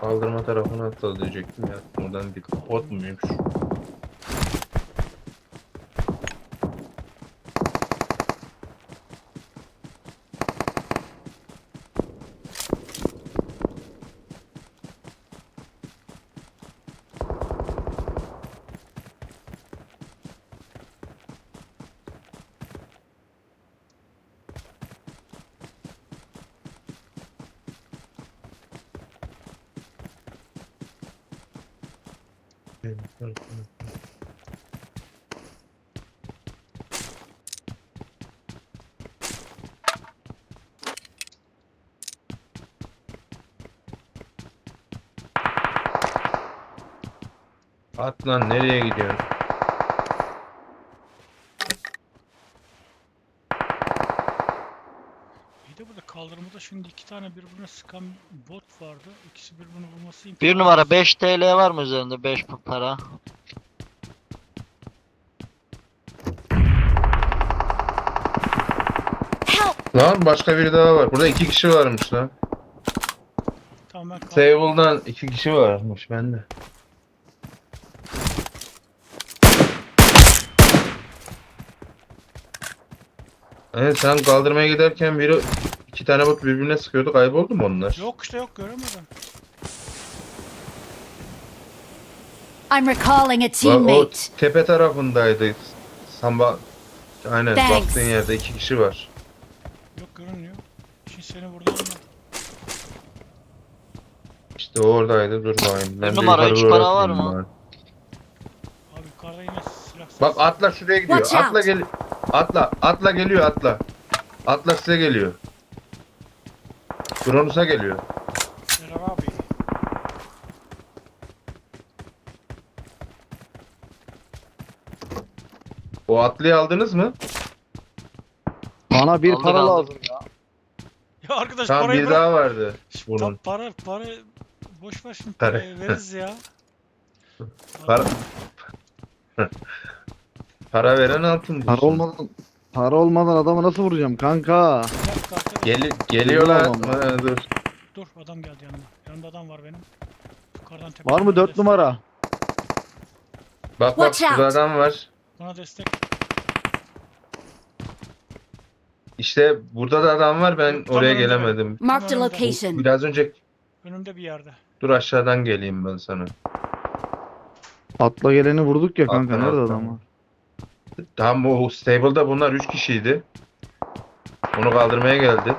Kaldırma tarafına atladı diyecektim ya. Buradan bir bot muymuş? At lan nereye gidiyorsun? Kaldırımda şimdi iki tane birbirine sıkan bot vardı. İkisi birbirini vurması imkansız. Bir numara 5 TL var mı üzerinde 5 para? Lan başka biri daha var. Burada iki kişi varmış lan. Tamam ben kaldım. Sable'dan iki kişi varmış bende. Evet sen kaldırmaya giderken biri tane bot birbirine sıkıyordu kayboldu mu onlar? Yok işte yok göremedim. I'm recalling a Bak, o teammate. tepe tarafındaydı. Samba aynen Thanks. baktığın yerde iki kişi var. Yok görünmüyor. Şimdi seni vurdu ama. İşte oradaydı dur bakayım. Ben Bir de numara, yukarı üç doğru para var atlayayım mı? bari. Abi yukarıda yine silah sesi. Bak atla şuraya gidiyor. Watch Atla gel. Atla. Atla geliyor atla. Atla size geliyor. Kronos'a geliyor. Selam abi. O atlıyı aldınız mı? Bana bir Aldık, para aldık. lazım ya. Ya arkadaş Tamam parayı bir bırak. daha vardı. Şş, bunun. Tam para para boş ver şimdi Para. parayı veririz ya. Para Para veren altın Para bulsun. olmadan para olmadan adamı nasıl vuracağım kanka? Bir Geli geliyorlar. Tamam. Ha, dur. Dur adam geldi yanıma. Yanımda adam var benim. Yukarıdan tepeden Var mı bana 4 destek. numara? Bak bak Watch şurada out. adam var. Bana destek. İşte burada da adam var. Ben tam oraya önümde gelemedim. Marked a location. Biraz önce Önümde bir yerde. dur aşağıdan geleyim ben sana. Atla geleni vurduk ya kanka. Atla, Nerede atla. adam var? Tam bu stable'da bunlar 3 kişiydi. Onu kaldırmaya geldi.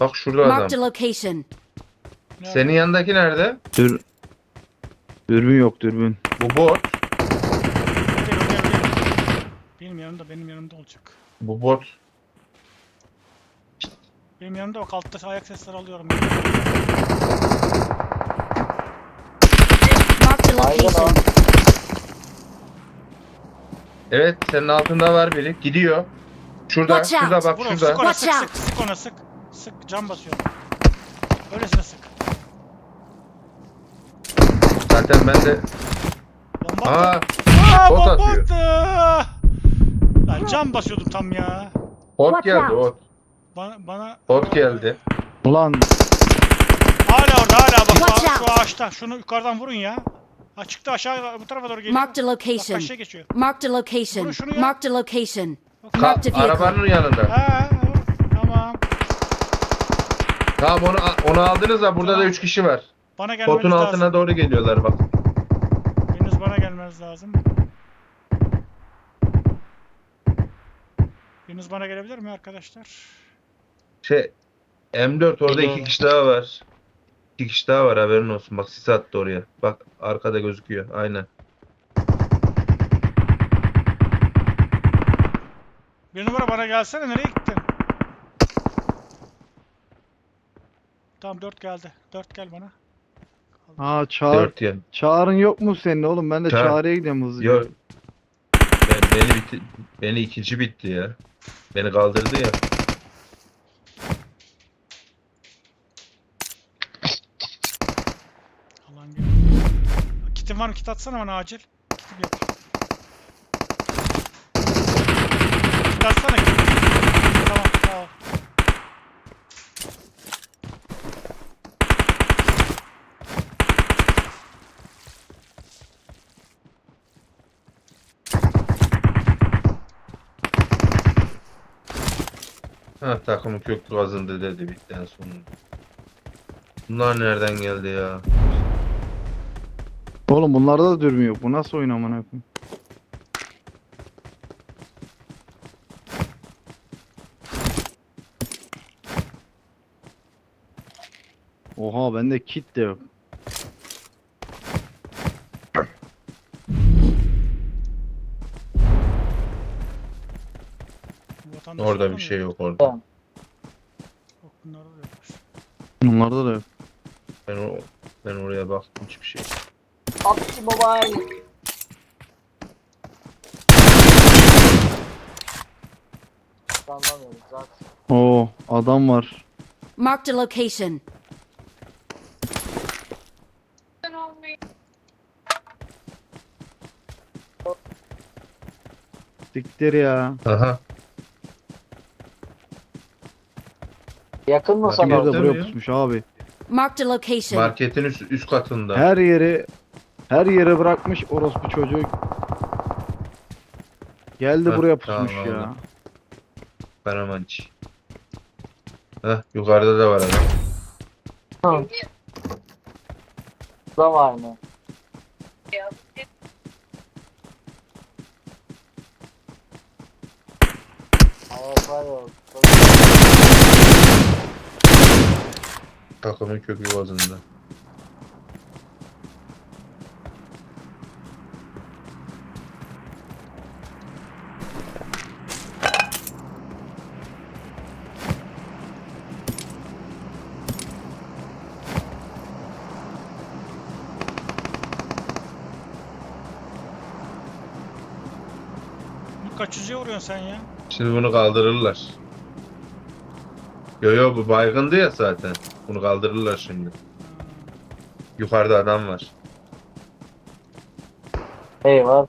Bak şurada Marked a adam. location. Senin yanındaki nerede? Dür dürbün yok dürbün. Bu bot. Benim yanımda, benim yanımda olacak. Bu bot. Benim yanımda bak altta ayak sesleri alıyorum. Marked a location. Evet senin altında var biri. Gidiyor. Şurada, Watch şurada out. bak Bro, şurada. sık ona Watch sık, out. sık, sık ona sık. Sık, cam basıyorum. Öylesine sık. Zaten ben de... Bomba Aa, attı. Aa, bot bomba atıyor. attı. Lan cam basıyordum tam ya. ot Watch geldi out. ot. Bana, bana... Ot geldi. Ulan Hala orada, hala bak. Watch şu ağaçta. Şunu yukarıdan vurun ya. Ha çıktı aşağı bu tarafa doğru geliyor. Marked a Bak location. karşıya geçiyor. Marked a location. Vurun şunu ya. Marked a location. Ka- Marked a vehicle. arabanın yanında. Ha, tamam. Tamam onu onu aldınız da burada da Tamam. 3 kişi var. Bana gelmeniz Botun lazım. altına doğru geliyorlar bak. Henüz bana gelmeniz lazım. Henüz bana gelebilir mi arkadaşlar? Şey M4 orada Geliyor. iki kişi daha var. İki kişi daha var haberin olsun. Bak sis attı oraya. Bak arkada gözüküyor. Aynen. Bir numara bana gelsene nereye gittin? Tamam 4 geldi. 4 gel bana. Ha çağır. Dört ya. Çağrın yok mu senin oğlum? Ben de Çağır. çağrıya gidiyorum hızlıca. Yo. Ben, beni bitti. Beni ikinci bitti ya. Beni kaldırdı ya. Alan gel. Kitin var mı? Kit atsana bana acil. Yok. Kit atsana kit. Tamam tamam. Ha takımı köklü kazındı dedi bitten sonunda. Bunlar nereden geldi ya? Oğlum bunlarda da dürbün yok. Bu nasıl oyun amına koyayım? Oha bende kit de yok. Vatandaş Orada yok bir şey yok orada. Yok bunlarda da yokmuş. Bunlarda da yok. Ben o ben oraya baktım hiçbir şey. PUBG Mobile. Anlamıyorum zaten. Oo adam var. Marked a location. Siktir ya. Aha. Yakın mı Bak, sana? Bir de Değil mi buraya ya? pusmuş abi. Marked a location. Marketin üst, üst katında. Her yeri her yere bırakmış orospu çocuğu. Geldi Heh, buraya tamam, pusmuş ya. aldım. Karamanç. Heh yukarıda da var adam. Da var mı? Ya. Takımın kökü bazında. kaç yüzeye vuruyorsun sen ya? Şimdi bunu kaldırırlar. Yo yo bu baygındı ya zaten. Bunu kaldırırlar şimdi. Yukarıda adam var. Eyvah.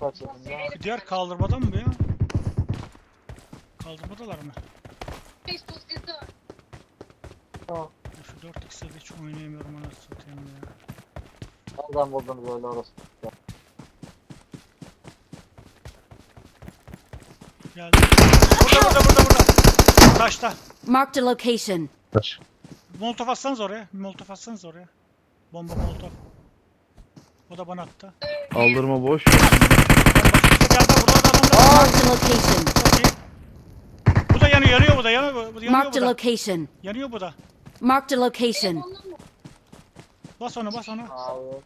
Kaçırdım. Diğer kaldırmada mı bu ya? Kaldırmadalar mı? Facebook 4 x'e hiç oynayamıyorum anasını satayım ya. Nereden buldunuz öyle orası? Geldi. Burada burada burada burada. Taşta. Marked a location. Kaç. Molotof atsanız oraya. Molotof atsanız oraya. Bomba molotof. O da bana attı. Aldırma boş. Bir adam burada da adam da. Marked a location. Çok iyi. Bu da yanıyor yanıyor bu da yanıyor. Bu da yanıyor Marked bu a da. location. Yanıyor bu da. Marked a location. Bas onu bas onu. Çok,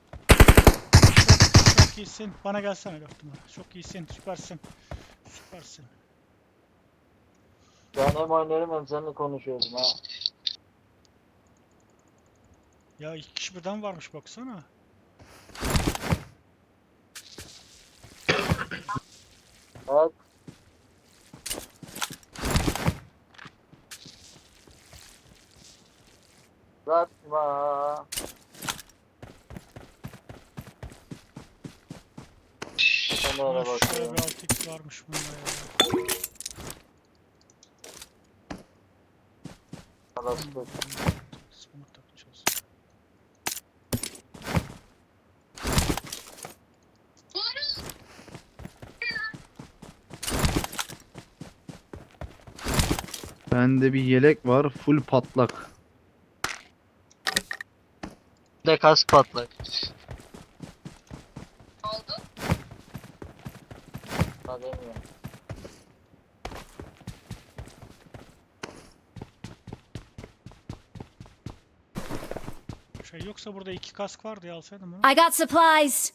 çok iyisin. Bana gelsene numara. Çok iyisin. Süpersin. Süpersin. Ben hem oynarım hem seninle konuşuyorum ha. Ya iki kişi birden varmış baksana. Evet. Öyle şöyle bakıyorum. bir 6x varmış bunda ya. Arası da- Bunu takacağız. Bende bir yelek var full patlak. De kask patlak. sana demiyorum. Şey yoksa burada iki kask vardı ya alsaydım bunu. I got supplies.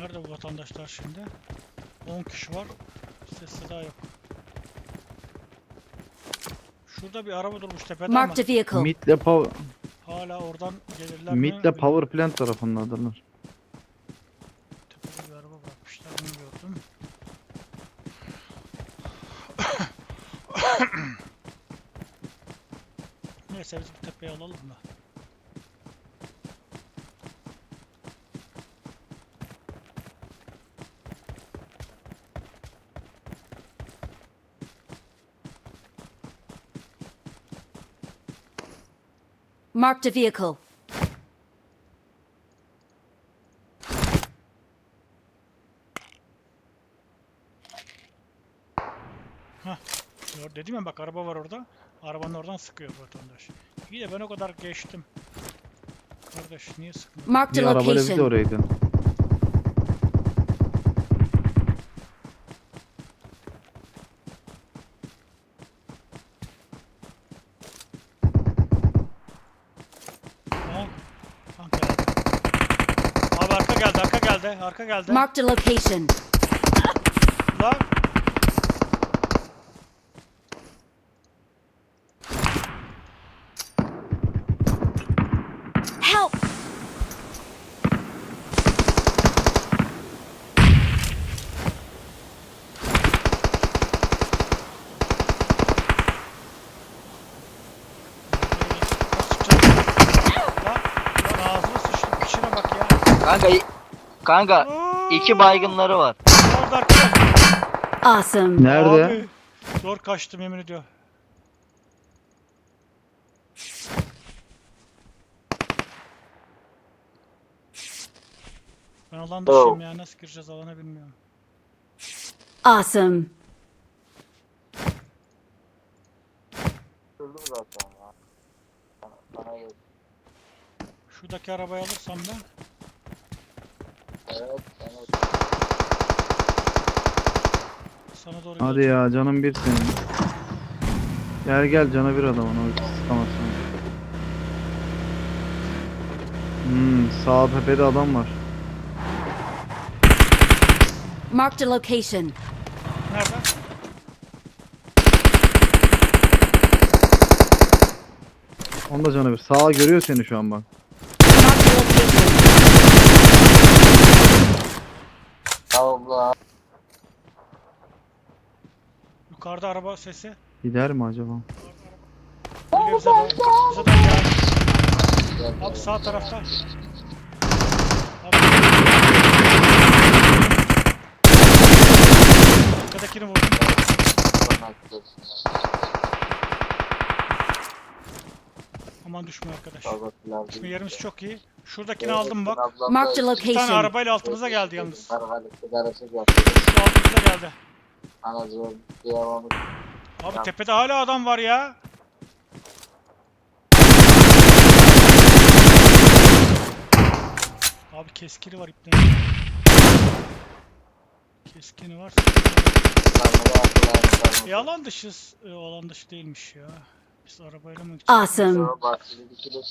Nerede bu vatandaşlar şimdi? 10 kişi var. Ses seda yok. Şurada bir araba durmuş tepede ama Marked a vehicle. Mid'le power, hala oradan gelirler mi? mid'le power plant tarafındadırlar. Tepede bir araba bırakmışlar onu gördüm. Neyse biz bu tepeyi alalım da. Marked a vehicle. Gör dedim ya bak araba var orada. Arabanın oradan sıkıyor vatandaş. İyi de ben o kadar geçtim. Kardeş niye sıkmıyor? Marked Bir a arabayla biz de location. oraya gidelim. Arka geldi. Marked a location. Lan. Kanka iki baygınları var. Orada arkada. Awesome. Nerede? Abi, zor kaçtım yemin ediyorum. Ben alan dışıyım ya nasıl gireceğiz alana bilmiyorum. Awesome. Öldüm zaten ya. Bana, bana yok. Şuradaki arabayı alırsam ben Evet, evet. sana doğru Hadi geleceğim. ya canım bir senin. Gel gel cana bir adamın o sıkamazsın. Hmm, sağ tepede adam var. Marked a location. Nerede? Onda canı bir. Sağa görüyor seni şu an bak. Marked a location. Allah. Yukarıda araba sesi. Gider mi acaba? Geliyor bize doğru. Bize doğru gel. Abi sağ tarafta. Abi. Arkadakini vurdum. Aman düşme arkadaş. Değil. yerimiz çok iyi. Şuradakini aldım bak. Marked a Bir tane location. arabayla altımıza geldi yalnız. Şu altımıza geldi. Anacığım diyemem. Abi tepede hala adam var ya. Abi keskini var ipten. Keskini var. Sarmada attılar. E alan dışız. E, alan dışı değilmiş ya. Biz arabayla mı gideceğiz? Awesome. Sonra bahçede dikilir.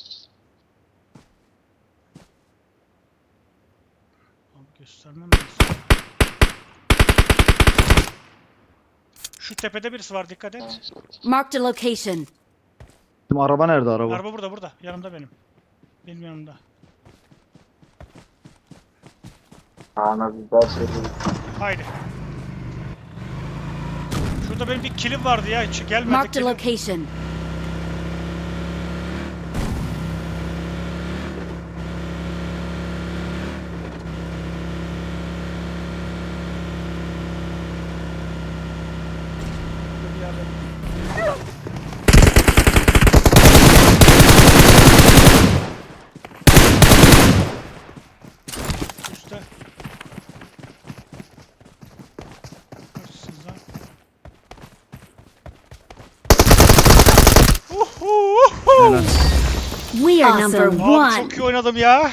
Abi göstermem lazım. Şu tepede birisi var dikkat et. Marked a location. Bizim araba nerede araba? Araba burada burada. Yanımda benim. Benim yanımda. Ana biber söyledi. Haydi. Şurada benim bir kilim vardı ya. Hiç gelmedi Marked a kilim. location. Üstte. Kaçsınız lan. Uhu, uhu. We are number Awesome. Abi one. çok iyi oynadım ya.